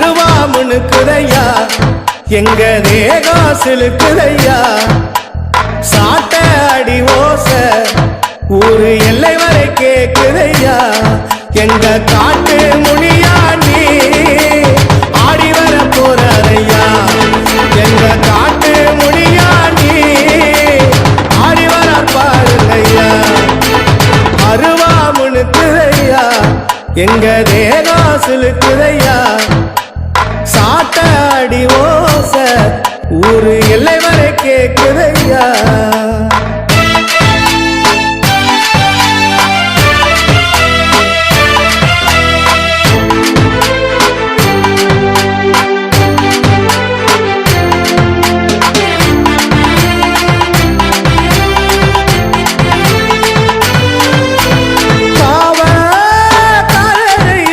முணுக்குதையா எங்க தேகம் சிலுக்குதையா சாட்ட அடி ஓச ஊரு எல்லை வரை கேக்குதையா எங்க காட்டு முனியாண்டி ஆடி வர போறையா எங்க காட்டு முனியாண்டி ஆடி வர பாருங்கய்யா. அருவா முணுக்குதையா எங்க தேகம் சிலுக்குதையா ஒரு எல்லை வரை கேட்குதையா